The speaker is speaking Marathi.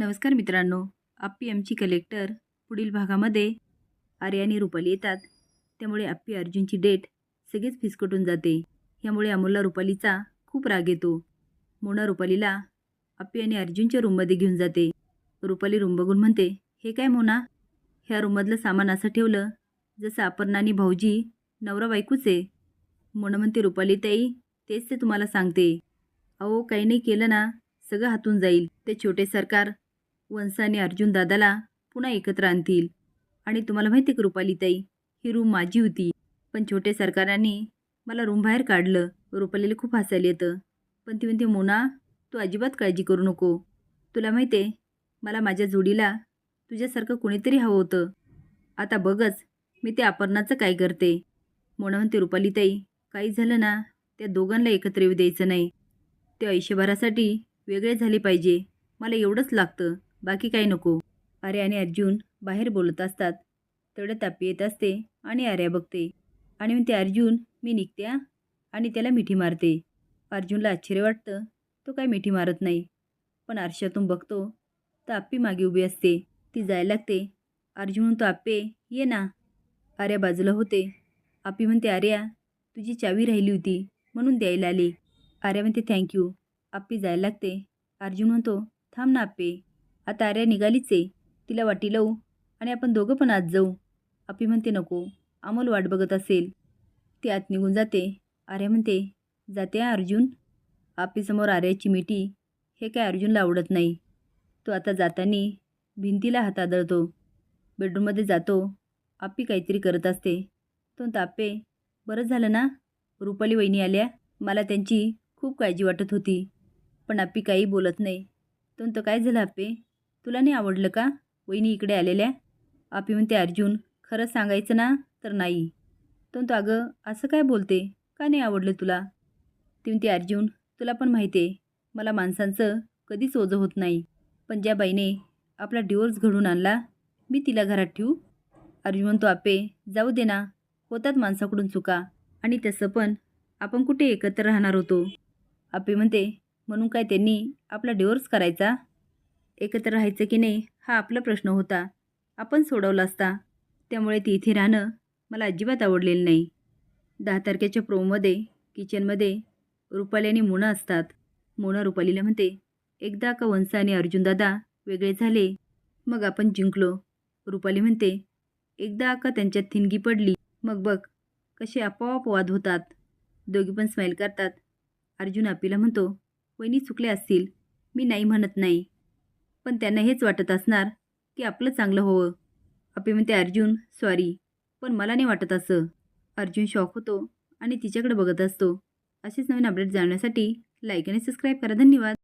नमस्कार मित्रांनो आप्पी आमची कलेक्टर पुढील भागामध्ये आर्या आणि रुपाली येतात. त्यामुळे आप्पी अर्जुनची डेट सगळीच फिसकटून जाते. यामुळे अमोलला रुपालीचा खूप राग येतो. मोना रुपालीला आप्पी आणि अर्जुनच्या रूममध्ये घेऊन जाते. रुपाली रूम बघून म्हणते हे काय मोना? ह्या रूममधलं सामान असं ठेवलं जसं अपर्णा आणि भाऊजी नवरा बायकूच आहे. मोना म्हणते रुपाली ताई तेच ते तुम्हाला सांगते. अहो काही नाही केलं ना सगळं हातून जाईल. ते छोटे सरकार वंसाने आणि अर्जुन दादाला पुन्हा एकत्र आणतील. आणि तुम्हाला माहिती आहे रुपालीताई ही रूम माझी होती. पण छोटे सरकारांनी मला रूम बाहेर काढलं. रुपालीला खूप हसायला येतं. पण ती म्हणते मोना तू अजिबात काळजी करू नको. तुला माहिती आहे मला माझ्या जोडीला तुझ्यासारखं कोणीतरी हवं होतं. आता बघच मी ते अपर्णाचं काय करते. मोना म्हणते रुपालीताई काही झालं ना त्या दोघांना एकत्र येऊ द्यायचं नाही. ते ऐशभरासाठी वेगळे झाले पाहिजे. मला एवढंच लागतं. बाकी काही नको. आर्या आणि अर्जुन बाहेर बोलत असतात. तेवढं तापी येत असते आणि आर्या बघते. आणि म्हणते अर्जुन मी निघते आणि त्याला मिठी मारते. अर्जुनला आश्चर्य वाटतं तो काय मिठी मारत नाही. पण आरशातून बघतो तर आप्पी मागे उभी असते. ती जायला लागते. अर्जुन म्हणतो आप्पे ये ना. आर्या बाजूला होते. आप्पी म्हणते आर्या तुझी चावी राहिली होती म्हणून द्यायला आली. आर्या म्हणते थँक्यू. आप्पी जायला लागते. अर्जुन म्हणतो थांब ना आप्पे आता आर्या निघालीच आहे. तिला वाटी लावू आणि आपण दोघं पण आत जाऊ. आप्पी म्हणते नको. अमोल वाट बघत असेल. ती आत निघून जाते. आर्या म्हणते जाते अर्जुन? आप्पीसमोर आर्याची मिठी. हे काय अर्जुनला आवडत नाही. तो आता जाताना भिंतीला हात आदळतो. बेडरूममध्ये जातो. आप्पी काहीतरी करत असते. तो तापे बरं झालं ना? रुपाली वहिनी आल्या. मला त्यांची खूप काळजी वाटत होती. पण आप्पी काही बोलत नाही. तो काय झालं आप्पे तुला नाही आवडलं का? वहिनी इकडे आलेल्या. आपी म्हणते अर्जुन खरं सांगायचं ना तर नाही. तो अगं असं काय बोलते? का नाही आवडलं तुला? ती म्हणते अर्जुन तुला पण माहिती आहे मला माणसांचं कधीच ओझं होत नाही. पण ज्या बाईने आपला डिवोर्स घडून आणला मी तिला घरात ठेवू? अर्जुन म्हणतो आपे जाऊ दे ना. होतात माणसाकडून चुका. आणि तसं पण आपण कुठे एकत्र राहणार होतो? आपे म्हणते म्हणून काय त्यांनी आपला डिवोर्स करायचा? एकत्र राहायचं की नाही हा आपला प्रश्न होता. आपण सोडवला असता. त्यामुळे ती इथे राहणं मला अजिबात आवडलेलं नाही. दहा तारखेच्या प्रोमध्ये किचनमध्ये रुपाली आणि मोना असतात. मुना रुपालीला म्हणते एकदा का वंस आणि अर्जुनदादा वेगळे झाले मग आपण जिंकलो. रुपाली म्हणते एकदा का त्यांच्यात थिनगी पडली मग बघ कसे आपोआप वाद होतात. दोघी पण स्माईल करतात. अर्जुन आपीला म्हणतो वहिनी चुकले असतील. मी नाही म्हणत नाही. पण त्यांना हेच वाटत असणार की आपलं चांगलं होवं. आपी म्हणते अर्जुन सॉरी पण मला नाही वाटत असं. अर्जुन शॉक होतो आणि तिच्याकडे बघत असतो. असेच नवीन अपडेट जाणण्यासाठी लाईक आणि सबस्क्राईब करा. धन्यवाद.